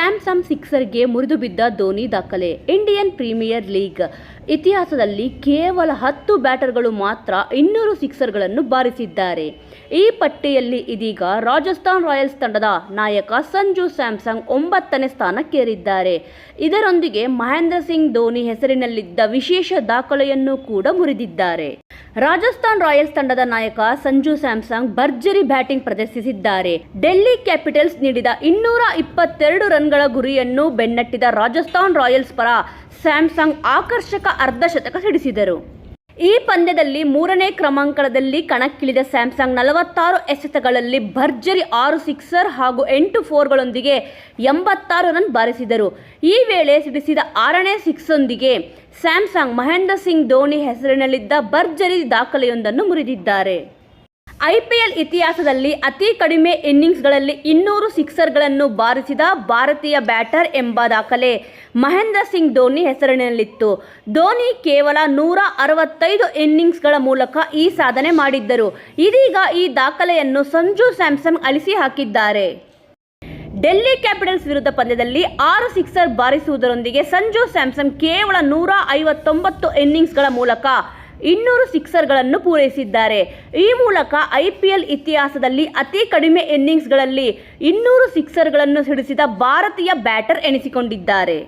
Stump ಸಿಕ್ಸರ್ಗೆ ಮುರಿದು ಬಿದ್ದ ಧೋನಿ ದಾಖಲೆ. ಇಂಡಿಯನ್ ಪ್ರೀಮಿಯರ್ ಲೀಗ್ ಇತಿಹಾಸದಲ್ಲಿ ಕೇವಲ ಹತ್ತು ಬ್ಯಾಟರ್ಗಳು ಮಾತ್ರ ಇನ್ನೂರು ಸಿಕ್ಸರ್ಗಳನ್ನು ಬಾರಿಸಿದ್ದಾರೆ. ಈ ಪಟ್ಟಿಯಲ್ಲಿ ಇದೀಗ ರಾಜಸ್ಥಾನ್ ರಾಯಲ್ಸ್ ತಂಡದ ನಾಯಕ ಸಂಜು ಸ್ಯಾಮ್ಸಂಗ್ ಒಂಬತ್ತನೇ ಸ್ಥಾನಕ್ಕೇರಿದ್ದಾರೆ. ಇದರೊಂದಿಗೆ ಮಹೇಂದ್ರ ಸಿಂಗ್ ಧೋನಿ ಹೆಸರಿನಲ್ಲಿದ್ದ ವಿಶೇಷ ದಾಖಲೆಯನ್ನು ಕೂಡ ಮುರಿದಿದ್ದಾರೆ. ರಾಜಸ್ಥಾನ್ ರಾಯಲ್ಸ್ ತಂಡದ ನಾಯಕ ಸಂಜು ಸ್ಯಾಮ್ಸಂಗ್ ಭರ್ಜರಿ ಬ್ಯಾಟಿಂಗ್ ಪ್ರದರ್ಶಿಸಿದ್ದಾರೆ. ಡೆಲ್ಲಿ ಕ್ಯಾಪಿಟಲ್ಸ್ ನೀಡಿದ ಇನ್ನೂರ ಇಪ್ಪತ್ತೆರಡು ರನ್ಗಳ ಗುರಿಯನ್ನು ಬೆನ್ನಟ್ಟಿದ ರಾಜಸ್ಥಾನ್ ರಾಯಲ್ಸ್ ಪರ ಸ್ಯಾಮ್ಸಂಗ್ ಆಕರ್ಷಕ ಅರ್ಧಶತಕ ಸಿಡಿಸಿದರು. ಈ ಪಂದ್ಯದಲ್ಲಿ ಮೂರನೇ ಕ್ರಮಾಂಕದಲ್ಲಿ ಕಣಕ್ಕಿಳಿದ ಸ್ಯಾಮ್ಸಂಗ್ ನಲವತ್ತಾರು ಎಸೆತಗಳಲ್ಲಿ ಭರ್ಜರಿ ಆರು ಸಿಕ್ಸರ್ ಹಾಗೂ ಎಂಟು ಫೋರ್ಗಳೊಂದಿಗೆ ಎಂಬತ್ತಾರು ರನ್ ಬಾರಿಸಿದರು. ಈ ವೇಳೆ ಸಿಡಿಸಿದ ಆರನೇ ಸಿಕ್ಸೊಂದಿಗೆ ಸ್ಯಾಮ್ಸಂಗ್ ಮಹೇಂದ್ರ ಸಿಂಗ್ ಧೋನಿ ಹೆಸರಿನಲ್ಲಿದ್ದ ಭರ್ಜರಿ ದಾಖಲೆಯೊಂದನ್ನು ಮುರಿದಿದ್ದಾರೆ. ಐಪಿಎಲ್ ಇತಿಹಾಸದಲ್ಲಿ ಅತಿ ಕಡಿಮೆ ಇನ್ನಿಂಗ್ಸ್ಗಳಲ್ಲಿ ಇನ್ನೂರು ಸಿಕ್ಸರ್ಗಳನ್ನು ಬಾರಿಸಿದ ಭಾರತೀಯ ಬ್ಯಾಟರ್ ಎಂಬ ದಾಖಲೆ ಮಹೇಂದ್ರ ಸಿಂಗ್ ಧೋನಿ ಹೆಸರಿನಲ್ಲಿತ್ತು. ಧೋನಿ ಕೇವಲ ನೂರ ಅರವತ್ತೈದು ಇನ್ನಿಂಗ್ಸ್ಗಳ ಮೂಲಕ ಈ ಸಾಧನೆ ಮಾಡಿದ್ದರು. ಇದೀಗ ಈ ದಾಖಲೆಯನ್ನು ಸಂಜು ಸ್ಯಾಮ್ಸಂಗ್ ಅಳಿಸಿ ಹಾಕಿದ್ದಾರೆ. ಡೆಲ್ಲಿ ಕ್ಯಾಪಿಟಲ್ಸ್ ವಿರುದ್ಧ ಪಂದ್ಯದಲ್ಲಿ ಆರು ಸಿಕ್ಸರ್ ಬಾರಿಸುವುದರೊಂದಿಗೆ ಸಂಜು ಸ್ಯಾಮ್ಸನ್ ಕೇವಲ ನೂರ ಐವತ್ತೊಂಬತ್ತು ಇನ್ನಿಂಗ್ಸ್ಗಳ ಮೂಲಕ ಇನ್ನೂರು ಸಿಕ್ಸರ್ಗಳನ್ನು ಪೂರೈಸಿದ್ದಾರೆ. ಈ ಮೂಲಕ ಐ ಪಿ ಎಲ್ ಇತಿಹಾಸದಲ್ಲಿ ಅತಿ ಕಡಿಮೆ ಇನ್ನಿಂಗ್ಸ್ಗಳಲ್ಲಿ ಇನ್ನೂರು ಸಿಕ್ಸರ್ಗಳನ್ನು ಸಿಡಿಸಿದ ಭಾರತೀಯ ಬ್ಯಾಟರ್ ಎನಿಸಿಕೊಂಡಿದ್ದಾರೆ.